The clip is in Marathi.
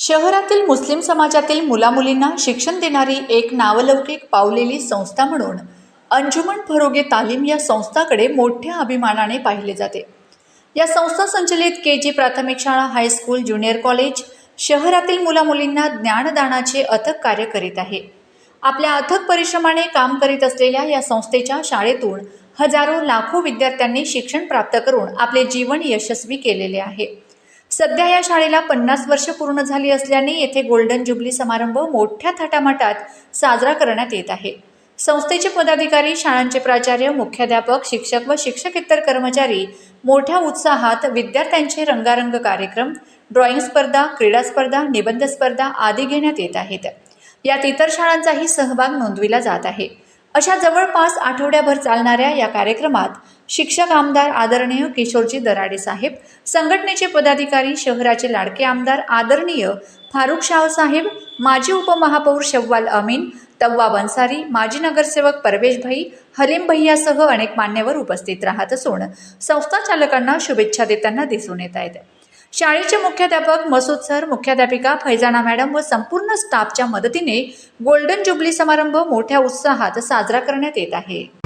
शहरातील मुस्लिम समाजातील मुलामुलींना शिक्षण देणारी एक नावलौकिक पावलेली संस्था म्हणून अंजुमन फरोगे तालीम या संस्थाकडे मोठ्या अभिमानाने पाहिले जाते. या संस्था संचलित के जी प्राथमिक शाळा हायस्कूल ज्युनियर कॉलेज शहरातील मुलामुलींना ज्ञानदानाचे अथक कार्य करीत आहे. आपल्या अथक परिश्रमाने काम करीत असलेल्या या संस्थेच्या शाळेतून हजारो लाखो विद्यार्थ्यांनी शिक्षण प्राप्त करून आपले जीवन यशस्वी केलेले आहे. सध्या या शाळेला पन्नास वर्ष पूर्ण झाली असल्याने येथे गोल्डन जुबली समारंभ मोठ्या थाटामाटात साजरा करण्यात येत आहे. संस्थेचे पदाधिकारी शाळांचे प्राचार्य मुख्याध्यापक शिक्षक व शिक्षकेतर कर्मचारी मोठ्या उत्साहात विद्यार्थ्यांचे रंगारंग कार्यक्रम ड्रॉइंग स्पर्धा क्रीडा स्पर्धा निबंध स्पर्धा आदी घेण्यात येत आहेत. यात इतर शाळांचाही सहभाग नोंदविला जात आहे. अशा जवळपास आठवड्याभर चालणाऱ्या या कार्यक्रमात शिक्षक आमदार आदरणीय किशोरजी दराडे साहेब संघटनेचे पदाधिकारी शहराचे लाडके आमदार आदरणीय फारुख शाह साहेब माजी उपमहापौर शव्वाल अमीन तव्वा बन्सारी माजी नगरसेवक परवेशभाई हलीम भैयासह अनेक मान्यवर उपस्थित राहत असून संस्था चालकांना शुभेच्छा देताना दिसून येत आहेत. शाळेचे मुख्याध्यापक मसूद सर मुख्याध्यापिका फैजाना मॅडम व संपूर्ण स्टाफच्या मदतीने गोल्डन जुबली समारंभ मोठ्या उत्साहात साजरा करण्यात येत आहे.